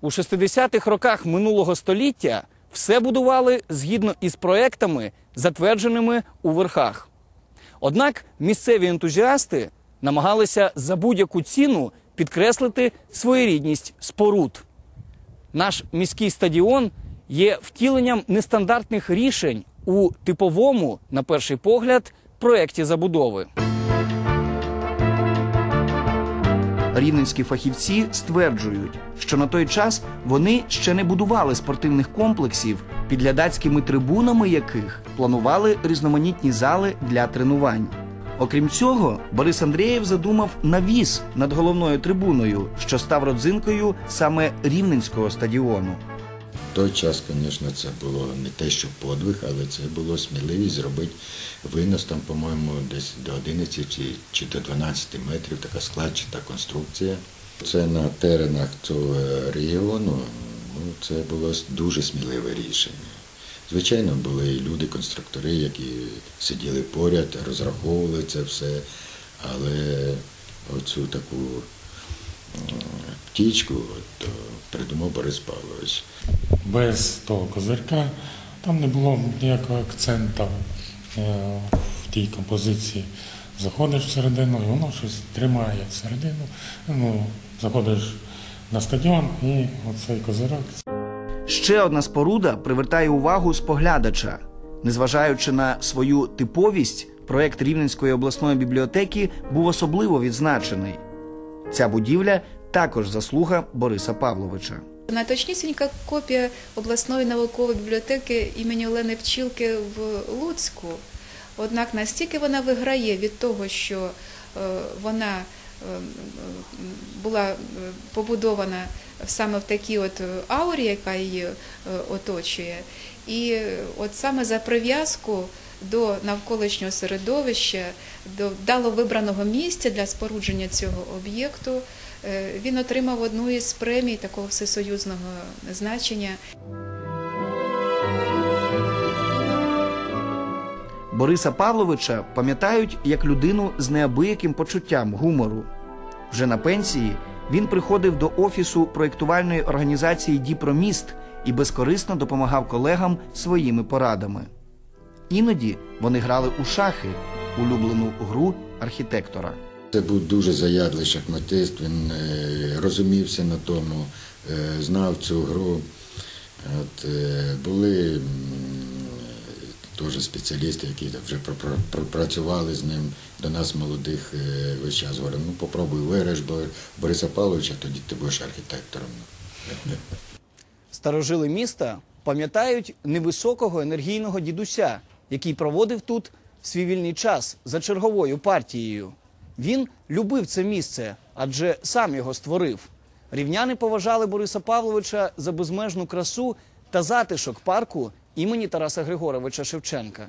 У 60-х роках минулого століття все будували згідно із проектами, затвердженими у верхах. Однак місцеві ентузіасти намагалися за будь-яку ціну підкреслити своєрідність споруд. Наш міський стадіон є втіленням нестандартних рішень у типовому, на перший погляд, проєкті забудови. Рівненські фахівці стверджують, що на той час вони ще не будували спортивних комплексів, під глядацькими трибунами яких планували різноманітні зали для тренувань. Окрім цього, Борис Андрієв задумав навіс над головною трибуною, що став родзинкою саме рівненського стадіону. Той час, звісно, це було не те, що подвиг, але це було сміливість зробити винос там, по-моєму, десь до 11 чи, чи до 12 метрів, така складчата конструкція. Це на теренах цього регіону, ну, це було дуже сміливе рішення. Звичайно, були і люди, конструктори, які сиділи поряд, розраховували це все, але оцю таку птічку от, е, придумав Борис Павлович. без того козирка там не було ніякого акценту е, в тій композиції. Заходиш всередину, і воно щось тримає всередину. Ну, заходиш на стадіон і оцей козирок Ще одна споруда привертає увагу споглядача. Незважаючи на свою типовість, проект Рівненської обласної бібліотеки був особливо відзначений. Ця будівля також заслуга Бориса Павловича. Найточнісінька копія обласної наукової бібліотеки імені Олени Пчілки в Луцьку. Однак настільки вона виграє від того, що е, вона е, була е, побудована саме в такій от аурі, яка її оточує. І от саме за прив'язку до навколишнього середовища, до вдало вибраного місця для спорудження цього об'єкту, він отримав одну із премій такого всесоюзного значення. Бориса Павловича пам'ятають як людину з неабияким почуттям гумору. Вже на пенсії він приходив до офісу проєктувальної організації Діпроміст і безкорисно допомагав колегам своїми порадами. Іноді вони грали у шахи, улюблену гру архітектора. Це був дуже заядлий шахматист, він е, розумівся на тому, е, знав цю гру. От, е, були теж спеціалісти, які вже пр- пр- пропрацювали з ним. До нас молодих весь час говорили, ну попробуй виграш Бо- Бориса Павловича, тоді ти будеш архітектором. Старожили міста пам'ятають невисокого енергійного дідуся, який проводив тут свій вільний час за черговою партією. Він любив це місце, адже сам його створив. Рівняни поважали Бориса Павловича за безмежну красу та затишок парку імені Тараса Григоровича Шевченка.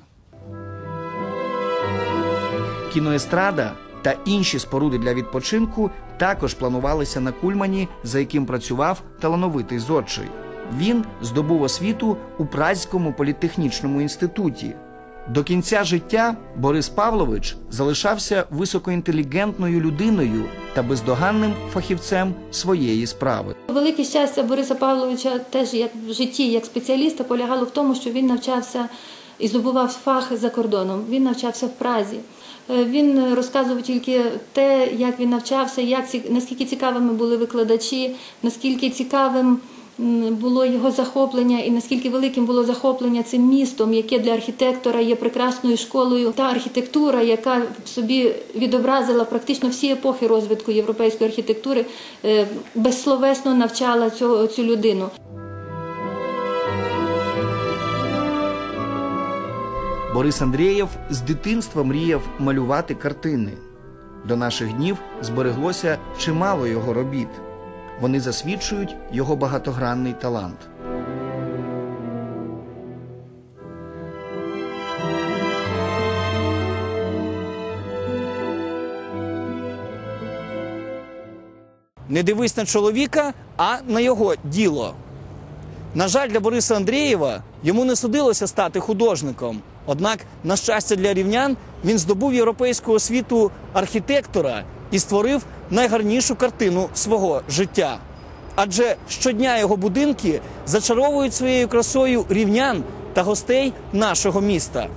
Кіноестрада та інші споруди для відпочинку також планувалися на Кульмані, за яким працював талановитий зодчий. Він здобув освіту у Празькому політехнічному інституті. До кінця життя Борис Павлович залишався високоінтелігентною людиною та бездоганним фахівцем своєї справи. Велике щастя Бориса Павловича теж як в житті, як спеціаліста, полягало в тому, що він навчався і здобував фах за кордоном. Він навчався в Празі. Е, Він розказував тільки те, як він навчався, як наскільки цікавими були викладачі, наскільки цікавим було його захоплення, і наскільки великим було захоплення цим містом, яке для архітектора є прекрасною школою. Та архітектура, яка в собі відобразила практично всі епохи розвитку європейської архітектури, е, безсловесно навчала цього, цю людину. Борис Андрієв з дитинства мріяв малювати картини. До наших днів збереглося чимало його робіт. Вони засвідчують його багатогранний талант. Не дивись на чоловіка, а на його діло. На жаль, для Бориса Андрієва йому не судилося стати художником. Однак, на щастя для рівнян, він здобув європейську освіту архітектора і створив найгарнішу картину свого життя. Адже щодня його будинки зачаровують своєю красою рівнян та гостей нашого міста.